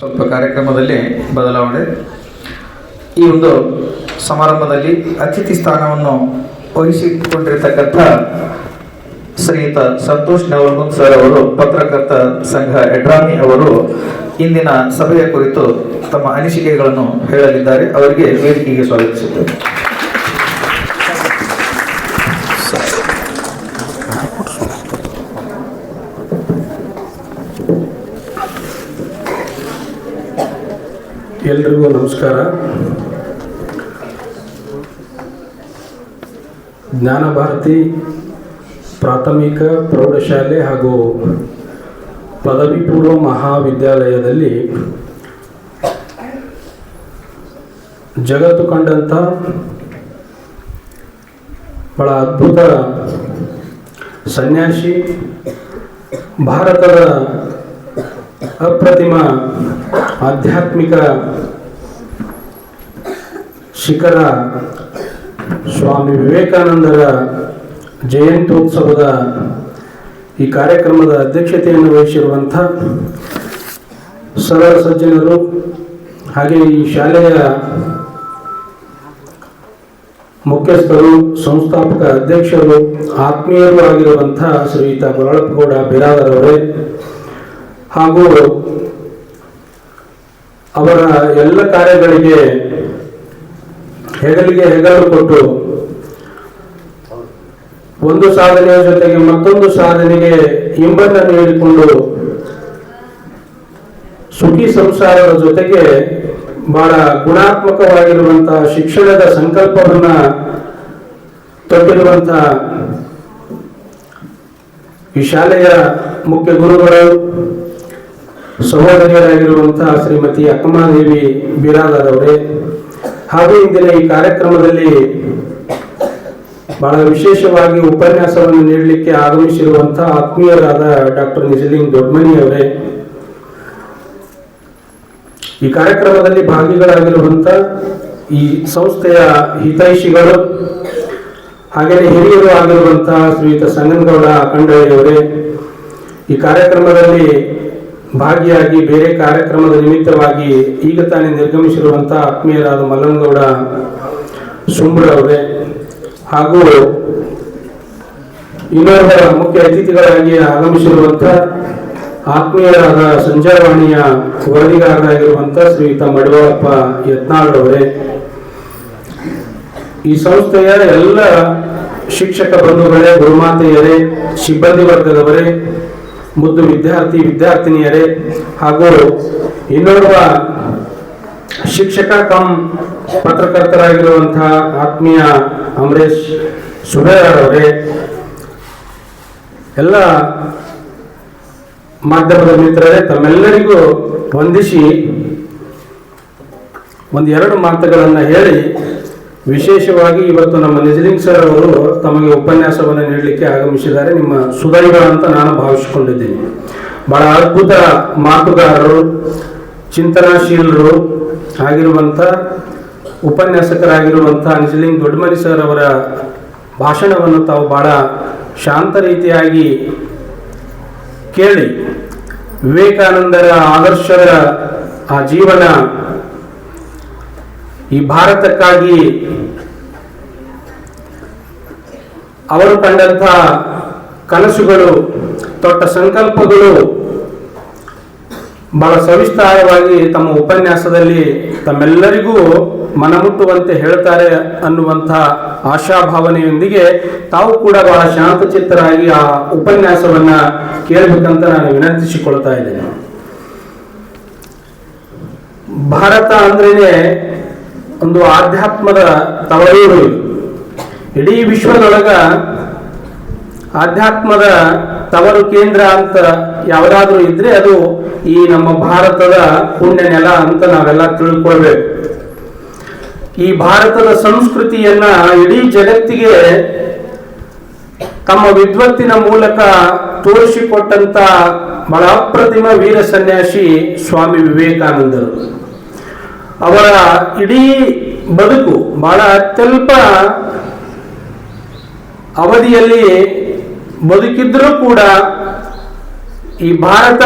ಸ್ವಲ್ಪ ಕಾರ್ಯಕ್ರಮದಲ್ಲಿ ಬದಲಾವಣೆ. ಈ ಒಂದು ಸಮಾರಂಭದಲ್ಲಿ ಅತಿಥಿ ಸ್ಥಾನವನ್ನು ವಹಿಸಿಕೊಂಡಿರ್ತಕ್ಕಂಥ ಶ್ರೀಯುತ ಸಂತೋಷ್ ನವರ್ಗುಂದ್ ಸರ್ ಅವರು, ಪತ್ರಕರ್ತ ಸಂಘ ಎಡ್ರಾಮಿ ಅವರು ಇಂದಿನ ಸಭೆಯ ಕುರಿತು ತಮ್ಮ ಅನಿಸಿಕೆಗಳನ್ನು ಹೇಳಲಿದ್ದಾರೆ. ಅವರಿಗೆ ವೇದಿಕೆಗೆ ಸ್ವಾಗತಿಸುತ್ತೇವೆ ಎಲ್ರಿಗೂ ನಮಸ್ಕಾರ. ಜ್ಞಾನ ಭಾರತಿ ಪ್ರಾಥಮಿಕ ಪ್ರೌಢಶಾಲೆ ಹಾಗೂ ಪದವಿ ಪೂರ್ವ ಮಹಾವಿದ್ಯಾಲಯದಲ್ಲಿ ಜಗತ್ತು ಕಂಡಂಥ ಬಹಳ ಅದ್ಭುತ ಸನ್ಯಾಸಿ ಭಾರತದ ಅಪ್ರತಿಮ ಆಧ್ಯಾತ್ಮಿಕ ಶಿಖರ ಸ್ವಾಮಿ ವಿವೇಕಾನಂದರ ಜಯಂತ್ಯೋತ್ಸವದ ಈ ಕಾರ್ಯಕ್ರಮದ ಅಧ್ಯಕ್ಷತೆಯನ್ನು ವಹಿಸಿರುವಂಥ ಸರಳ ಸಜ್ಜನರು ಹಾಗೆ ಈ ಶಾಲೆಯ ಮುಖ್ಯಸ್ಥರು, ಸಂಸ್ಥಾಪಕ ಅಧ್ಯಕ್ಷರು, ಆತ್ಮೀಯರು ಆಗಿರುವಂಥ ಶ್ರೀಯುತ ಬರಳಪ್ಪಗೌಡ ಬಿರಾದರ್ ಅವರೇ ಹಾಗೂ ಅವರ ಎಲ್ಲ ಕಾರ್ಯಗಳಿಗೆ ಹೆಗಲಿಗೆ ಹೆಗಲು ಕೊಟ್ಟು ಒಂದು ಸಾಧನೆಯ ಜೊತೆಗೆ ಮತ್ತೊಂದು ಸಾಧನೆಗೆ ಹಿಂಬನ್ನ ನೀಡಿಕೊಂಡು ಸುಖಿ ಸಂಸಾರದ ಜೊತೆಗೆ ಬಹಳ ಗುಣಾತ್ಮಕವಾಗಿರುವಂತಹ ಶಿಕ್ಷಣದ ಸಂಕಲ್ಪವನ್ನ ತೊಟ್ಟಿರುವಂತಹ ಈ ಶಾಲೆಯ ಮುಖ್ಯ ಗುರುಗಳು ಸಹೋದರಿಯರಾಗಿರುವಂತಹ ಶ್ರೀಮತಿ ಅಕ್ಕಮಾದೇವಿ ಬಿರಾದರ್ ಅವರೇ ಹಾಗೂ ಇಂದಿನ ಈ ಕಾರ್ಯಕ್ರಮದಲ್ಲಿ ಬಹಳ ವಿಶೇಷವಾಗಿ ಉಪನ್ಯಾಸವನ್ನು ನೀಡಲಿಕ್ಕೆ ಆಗಮಿಸಿರುವಂತಹ ಆತ್ಮೀಯರಾದ ಡಾಕ್ಟರ್ ನಿಜಲಿಂಗ್ ದೊಡ್ಮನಿ ಅವರೇ, ಈ ಕಾರ್ಯಕ್ರಮದಲ್ಲಿ ಭಾಗಿಗಳಾಗಿರುವಂತ ಈ ಸಂಸ್ಥೆಯ ಹಿತೈಷಿಗಳು, ಹಾಗೆಯೇ ಹಿರಿಯರು ಆಗಿರುವಂತಹ ಶ್ರೀಯುತ ಸಂಗನಗೌಡ ಅಖಂಡಯ್ಯವರೇ ಈ ಕಾರ್ಯಕ್ರಮದಲ್ಲಿ ಭಾಗಿಯಾಗಿ ಬೇರೆ ಕಾರ್ಯಕ್ರಮದ ನಿಮಿತ್ತವಾಗಿ ಈಗ ತಾನೇ ನಿರ್ಗಮಿಸಿರುವಂತಹ ಆತ್ಮೀಯರಾದ ಮಲ್ಲನಗೌಡ ಅವರೇ ಹಾಗೂ ಇನ್ನೋರ್ವ ಮುಖ್ಯ ಅತಿಥಿಗಳಾಗಿ ಆಗಮಿಸಿರುವಂತ ಆತ್ಮೀಯರಾದ ಸಂಜಾವಾಣಿಯ ವರದಿಗಾರರಾಗಿರುವಂತಹ ಶ್ರೀಯುತ ಮಡಿವಾಳಪ್ಪ ಯತ್ನಾಳ್ ಅವರೇ. ಈ ಸಂಸ್ಥೆಯ ಎಲ್ಲ ಶಿಕ್ಷಕ ಬಂಧುಗಳೇ, ಗುರುಮಾತೆಯರೇ, ಸಿಬ್ಬಂದಿ ವರ್ಗದವರೇ ಮುದ್ದು ವಿದ್ಯಾರ್ಥಿ, ವಿದ್ಯಾರ್ಥಿನಿಯರೇ, ಹಾಗೂ ಇನ್ನೋರ್ವ ಶಿಕ್ಷಕ ಕಮ್ ಪತ್ರಕರ್ತರಾಗಿರುವಂತಹ ಆತ್ಮೀಯ ಅಮರೇಶ್ ಸುಬೇರವರೇ ಎಲ್ಲ ಮಾಧ್ಯಮದ ಮಿತ್ರರೇ, ತಮ್ಮೆಲ್ಲರಿಗೂ ವಂದಿಸಿ ಒಂದೆರಡು ಮಾತುಗಳನ್ನು ಹೇಳಿ ವಿಶೇಷವಾಗಿ ಇವತ್ತು ನಮ್ಮ ನಿಜಲಿಂಗ್ ಸರ್ ಅವರು ತಮಗೆ ಉಪನ್ಯಾಸವನ್ನು ನೀಡಲಿಕ್ಕೆ ಆಗಮಿಸಿದ್ದಾರೆ. ನಿಮ್ಮ ಸುದೈವ ಅಂತ ನಾನು ಭಾವಿಸಿಕೊಂಡಿದ್ದೀನಿ. ಬಹಳ ಅದ್ಭುತ ಮಾತುಗಾರರು, ಚಿಂತನಾಶೀಲರು ಆಗಿರುವಂಥ ಉಪನ್ಯಾಸಕರಾಗಿರುವಂಥ ನಿಜಲಿಂಗ್ ದೊಡ್ಡಮನಿ ಸರ್ ಅವರ ಭಾಷಣವನ್ನು ತಾವು ಬಹಳ ಶಾಂತ ರೀತಿಯಾಗಿ ಕೇಳಿ. ವಿವೇಕಾನಂದರ ಆದರ್ಶದ ಆ ಜೀವನ ಈ ಭಾರತಕ್ಕಾಗಿ ಅವರು ಕಂಡಂಥ ಕನಸುಗಳು ತೊಟ್ಟ ಸಂಕಲ್ಪಗಳು ಬಹಳ ಸವಿಸ್ತಾರವಾಗಿ ತಮ್ಮ ಉಪನ್ಯಾಸದಲ್ಲಿ ತಮ್ಮೆಲ್ಲರಿಗೂ ಮನಮುಟ್ಟುವಂತೆ ಹೇಳ್ತಾರೆ ಅನ್ನುವಂಥ ಆಶಾಭಾವನೆಯೊಂದಿಗೆ ತಾವು ಕೂಡ ಬಹಳ ಶಾಂತಚಿತ್ತರಾಗಿ ಆ ಉಪನ್ಯಾಸವನ್ನ ಕೇಳಬೇಕಂತ ನಾನು ವಿನಂತಿಸಿಕೊಳ್ತಾ ಇದ್ದೇನೆ. ಭಾರತ ಅಂದ್ರೇನೆ ಒಂದು ಆಧ್ಯಾತ್ಮದ ತವರೂರು ಇಡೀ ವಿಶ್ವದೊಳಗ ಆಧ್ಯಾತ್ಮದ ತವರು ಕೇಂದ್ರ ಅಂತ ಯಾವುದಾದ್ರೂ ಇದ್ರೆ ಅದು ಈ ನಮ್ಮ ಭಾರತದ ಪುಣ್ಯ ನೆಲ ಅಂತ ನಾವೆಲ್ಲ ತಿಳ್ಕೊಳ್ಬೇಕು. ಈ ಭಾರತದ ಸಂಸ್ಕೃತಿಯನ್ನ ಇಡೀ ಜಗತ್ತಿಗೆ ತಮ್ಮ ವಿದ್ವತ್ತಿನ ಮೂಲಕ ತೋರಿಸಿಕೊಟ್ಟಂತ ಬಹಳ ವೀರ ಸನ್ಯಾಸಿ ಸ್ವಾಮಿ ವಿವೇಕಾನಂದರು. ಅವರ ಇಡೀ ಬದುಕು ಬಹಳ ಅತ್ಯಲ್ಪ ಅವಧಿಯಲ್ಲಿ ಬದುಕಿದ್ರೂ ಕೂಡ ಈ ಭಾರತ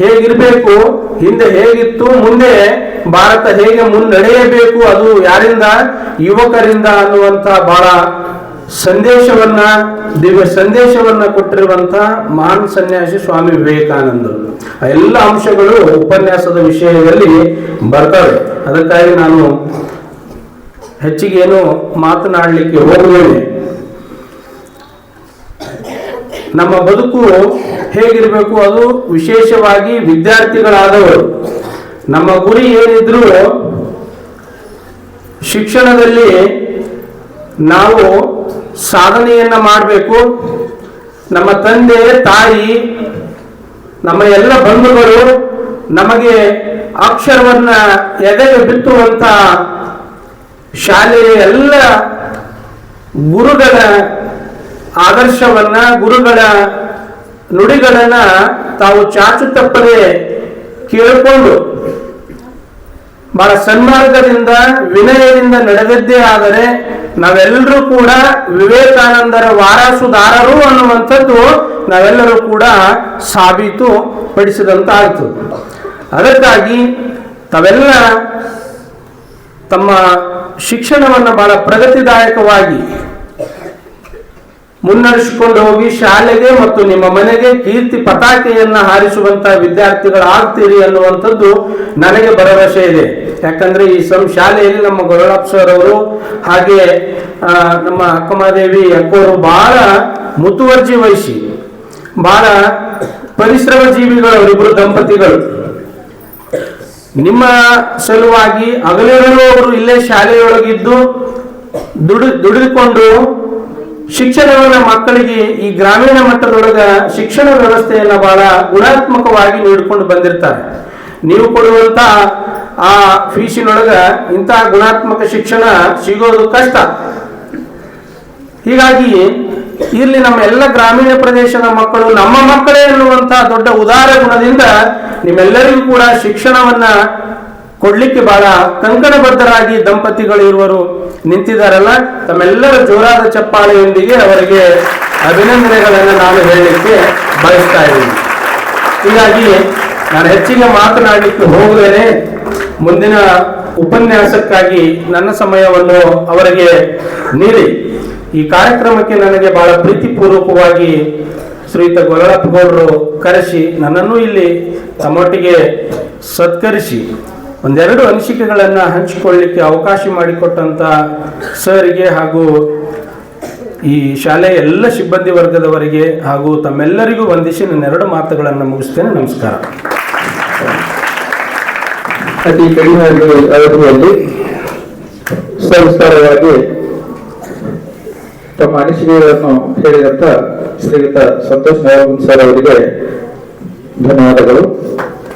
ಹೇಗಿರಬೇಕು, ಹಿಂದೆ ಹೇಗಿತ್ತು, ಮುಂದೆ ಭಾರತ ಹೇಗೆ ಮುನ್ನಡೆಯಬೇಕು ಅದು ಯಾರಿಂದ? ಯುವಕರಿಂದ ಅನ್ನುವಂತ ಬಹಳ ಸಂದೇಶವನ್ನ, ದಿವ್ಯ ಸಂದೇಶವನ್ನ ಕೊಟ್ಟಿರುವಂತಹ ಮಹಾನ್ ಸನ್ಯಾಸಿ ಸ್ವಾಮಿ ವಿವೇಕಾನಂದರು. ಆ ಎಲ್ಲ ಅಂಶಗಳು ಉಪನ್ಯಾಸದ ವಿಷಯದಲ್ಲಿ ಬರ್ತವೆ. ಅದಕ್ಕಾಗಿ ನಾನು ಹೆಚ್ಚಿಗೆ ಏನು ಮಾತನಾಡಲಿಕ್ಕೆ ಹೋಗುತ್ತೇನೆ ನಮ್ಮ ಬದುಕು ಹೇಗಿರಬೇಕು ಅದು ವಿಶೇಷವಾಗಿ ವಿದ್ಯಾರ್ಥಿಗಳಾದವರು. ನಮ್ಮ ಗುರಿ ಏನಿದ್ರು ಶಿಕ್ಷಣದಲ್ಲಿ ನಾವು ಸಾಧನೆಯನ್ನ ಮಾಡಬೇಕು. ನಮ್ಮ ತಂದೆ, ತಾಯಿ, ನಮ್ಮ ಎಲ್ಲ ಬಂಧುಗಳು ನಮಗೆ ಅಕ್ಷರವನ್ನ ಎದೆಗೆ ಬಿತ್ತುವಂತ ಶಾಲೆಯ ಎಲ್ಲ ಗುರುಗಳ ಆದರ್ಶವನ್ನ, ಗುರುಗಳ ನುಡಿಗಳನ್ನ ತಾವು ಚಾಚು ತಪ್ಪದೆ ಕೇಳಿಕೊಂಡು ಬಹಳ ಸನ್ಮಾರ್ಗದಿಂದ, ವಿನಯದಿಂದ ನಡೆದದ್ದೇ ಆದರೆ ನಾವೆಲ್ಲರೂ ಕೂಡ ವಿವೇಕಾನಂದರ ವಾರಸುದಾರರು ಅನ್ನುವಂಥದ್ದು ನಾವೆಲ್ಲರೂ ಕೂಡ ಸಾಬೀತು ಪಡಿಸಿದಂತಾಯಿತು. ಅದಕ್ಕಾಗಿ ತಾವೆಲ್ಲ ತಮ್ಮ ಶಿಕ್ಷಣವನ್ನು ಬಹಳ ಪ್ರಗತಿದಾಯಕವಾಗಿ ಮುನ್ನಡೆಸಿಕೊಂಡು ಹೋಗಿ ಶಾಲೆಗೆ ಮತ್ತು ನಿಮ್ಮ ಮನೆಗೆ ಕೀರ್ತಿ ಪತಾಕೆಯನ್ನ ಹಾರಿಸುವಂತ ವಿದ್ಯಾರ್ಥಿಗಳಾಗ್ತೀರಿ ಅನ್ನುವಂಥದ್ದು ನನಗೆ ಭರವಸೆ ಇದೆ. ಯಾಕಂದ್ರೆ ಈ ಸಂ ಶಾಲೆಯಲ್ಲಿ ನಮ್ಮ ಗೊರಳಪ್ಪ ಸರ್ ಅವರು ಹಾಗೆ ನಮ್ಮ ಅಕ್ಕಮಾದೇವಿ ಅಕ್ಕೋರು ಬಹಳ ಮುತುವರ್ಜಿ ವಹಿಸಿ ಬಹಳ ಪರಿಶ್ರಮ ಜೀವಿಗಳು ಅವರಿಬ್ಬರು ದಂಪತಿಗಳು. ನಿಮ್ಮ ಸಲುವಾಗಿ ಹಗಲಿರುಳು ಅವರು ಇಲ್ಲೇ ಶಾಲೆಯೊಳಗಿದ್ದು ದುಡಿ, ದುಡಿದುಕೊಂಡು ಶಿಕ್ಷಣವನ್ನ ಮಕ್ಕಳಿಗೆ ಈ ಗ್ರಾಮೀಣ ಮಟ್ಟದೊಳಗ ಶಿಕ್ಷಣ ವ್ಯವಸ್ಥೆಯನ್ನ ಬಹಳ ಗುಣಾತ್ಮಕವಾಗಿ ನೀಡಿಕೊಂಡು ಬಂದಿರ್ತಾರೆ. ನೀವು ಕೊಡುವಂತ ಆ ಫೀಸಿನೊಳಗ ಇಂತಹ ಗುಣಾತ್ಮಕ ಶಿಕ್ಷಣ ಸಿಗೋದು ಕಷ್ಟ. ಹೀಗಾಗಿ ಇಲ್ಲಿ ನಮ್ಮ ಎಲ್ಲ ಗ್ರಾಮೀಣ ಪ್ರದೇಶದ ಮಕ್ಕಳು ನಮ್ಮ ಮಕ್ಕಳೇ ಎನ್ನುವಂತಹ ದೊಡ್ಡ ಉದಾರ ಗುಣದಿಂದ ನಿಮ್ಮೆಲ್ಲರಿಗೂ ಕೂಡ ಶಿಕ್ಷಣವನ್ನ ಕೊಡ್ಲಿಕ್ಕೆ ಬಹಳ ಕಂಕಣಬದ್ಧರಾಗಿ ದಂಪತಿಗಳು ಇರುವರು ನಿಂತಿದ್ದಾರಲ್ಲ, ತಮ್ಮೆಲ್ಲರ ಜೋರಾದ ಚಪ್ಪಾಳೆಯೊಂದಿಗೆ ಅವರಿಗೆ ಅಭಿನಂದನೆಗಳನ್ನು ನಾನು ಹೇಳಲಿಕ್ಕೆ ಬಯಸ್ತಾ ಇದ್ದೀನಿ. ಹೀಗಾಗಿ ನಾನು ಹೆಚ್ಚಿಗೆ ಮಾತನಾಡಲಿಕ್ಕೆ ಹೋಗುವೇನೆ. ಮುಂದಿನ ಉಪನ್ಯಾಸಕ್ಕಾಗಿ ನನ್ನ ಸಮಯವನ್ನು ಅವರಿಗೆ ನೀಡಿ. ಈ ಕಾರ್ಯಕ್ರಮಕ್ಕೆ ನನಗೆ ಬಹಳ ಪ್ರೀತಿಪೂರ್ವಕವಾಗಿ ಶ್ರೀಯುತ ಗೊರಳಪ್ಪಗೌಡರು ಕರೆಸಿ ನನ್ನನ್ನು ಇಲ್ಲಿ ತಮ್ಮೊಟ್ಟಿಗೆ ಸತ್ಕರಿಸಿ. ಒಂದೆರಡು ಅನಿಸಿಕೆಗಳನ್ನು ಹಂಚಿಕೊಳ್ಳಿಕ್ಕೆ ಅವಕಾಶ ಮಾಡಿಕೊಟ್ಟಂತ ಸರ್ಗೆ ಹಾಗೂ ಈ ಶಾಲೆಯ ಎಲ್ಲ ಸಿಬ್ಬಂದಿ ವರ್ಗದವರಿಗೆ ಹಾಗೂ ತಮ್ಮೆಲ್ಲರಿಗೂ ವಂದಿಸಿ ನನ್ನ ಎರಡು ಮಾತುಗಳನ್ನು ಮುಗಿಸ್ತೇನೆ. ನಮಸ್ಕಾರ. ಅತಿ ಕಡಿಮೆ ಅವಧಿಯಲ್ಲಿ ಸವಿಸ್ತಾರವಾಗಿ ತಮ್ಮ ಅನಿಸಿಕೆಗಳನ್ನು ಹೇಳಿದಂತ ಶ್ರೀಯುತ ಸಂತೋಷ್ ಸರ್ ಅವರಿಗೆ ಧನ್ಯವಾದಗಳು.